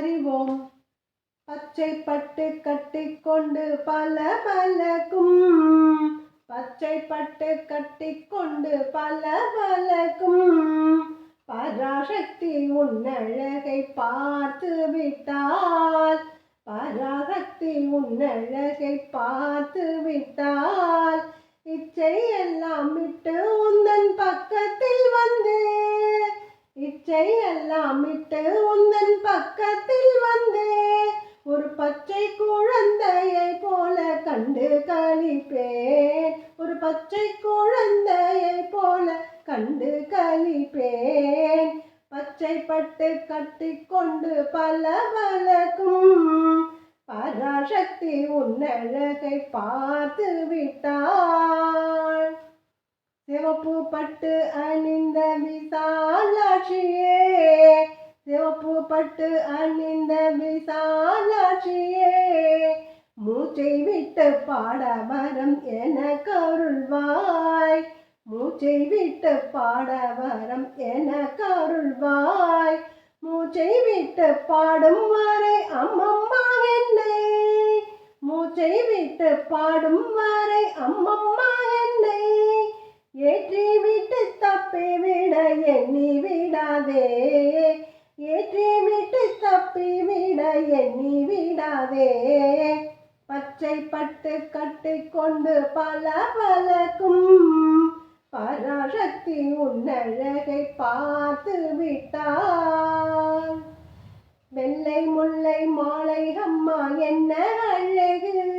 அறிவோம். பச்சை பட்டு கட்டிக்கொண்டு பல பலக்கும். பச்சை பட்டு கட்டிக்கொண்டு பல பலக்கும். பராசக்தி உன்னழகை பார்த்து விட்டால். பராசக்தி உன்னழகை பார்த்து விட்டால். இச்சை எல்லாம் விட்டு உந்தன் பக்கத்தில் வந்தே. இச்சை எல்லாம் விட்டு உந்தன் பக்கத்தில் வந்து ஒரு பச்சை குழந்தையை போல கண்டு கழிப்பேன் ஒரு பச்சை குழந்தையை போல கண்டு கழிப்பேன் பச்சை பட்டு கட்டி கொண்டு பல பலக்கும் பராசக்தி உன்னழகை பார்த்து விட்டாள். சிவப்பு பட்டு அணிந்த விசாலாட்சியே. சிவப்பு பட்டு அணிந்த விசாலாட்சியே. மூச்சை விட்டு பாட வரம் என கருள்வாய். மூச்சை விட்டு பாட வரம் என கருள்வாய். மூச்சை விட்டு பாடும் வரை அம்மம்மா என்னை. மூச்சை விட்டு பாடும் வரை அம்மம்மா என்னை. ஏற்றி விட்டு தப்பி விட எண்ணி விடாதே. ஏற்றி விட்டு தப்பி விட எண்ணி விடாதே. பச்சை பட்டு கட்டிக்கொண்டு பல பலக்கும் பராசக்தி உன்னழகை பார்த்து விட்டார். வெள்ளை முல்லை மாலை அம்மா என்ன அழகு?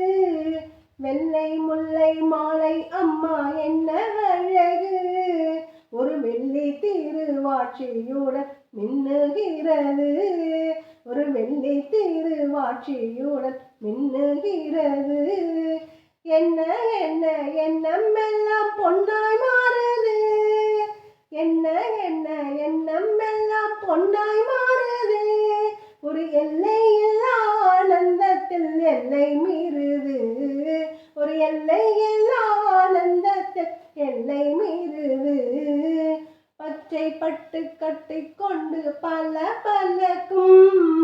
வெள்ளை முல்லை மாலை அம்மா என்ன அழகு? ஒரு வெள்ளி திருவாட்சியுடன் மின்னுகிறது. ஒரு வெள்ளி திருவாட்சியுடன் மின்னுகிறது. என்ன என்ன எண்ணம் எல்லாம் பொன்னாய் மாறுது. என்ன என்ன எண்ணம் எல்லாம் பொன்னாய் மாறுது. ஒரு எல்லை இல்லா ஆனந்தத்தில் எல்லை மீறுது. ஒரு எல்லை இல்லா ஆனந்தத்தில் எல்லை மீறுது. பச்சை பட்டு கட்டிக்கொண்டு பல பலக்கும்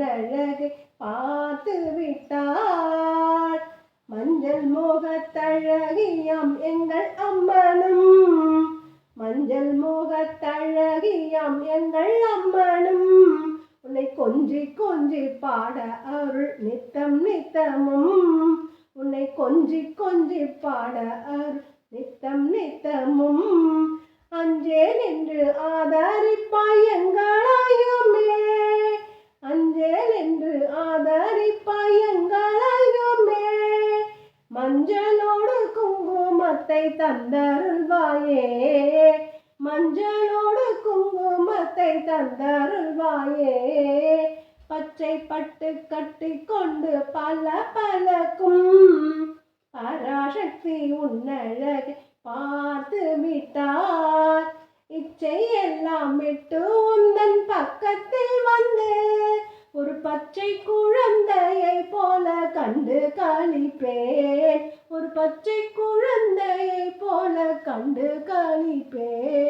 பராசக்தி பார்த்து விட்டாள் மஞ்சள் மோகத்தழகியாம் எங்கள் அம்மனும். மஞ்சள் மோகத்தழகியாம் எங்கள் அம்மனும். உன்னை கொஞ்சி கொஞ்சி பாட அருள் நித்தம் நித்தமும். உன்னை கொஞ்சி கொஞ்சி பாட அருள் நித்தம் நித்தமும். அஞ்சே நின்று ஆதாரி மஞ்சளோடு குங்குமத்தை தந்தருள்வாயே. மஞ்சளோடு குங்குமத்தை தந்தருள்வாயே. பச்சை பட்டு கட்டி கொண்டு பல பலக்கும் பராசக்தி உன்னழகை பார்த்து விட்டார் இச்சை எல்லாம் விட்டு உந்தன் பக்கத்தில் வந்து ஒரு பச்சை குழந்தையை போல கண்டு கா பச்சை குழந்தையை போல கண்டு கணிப்பேன்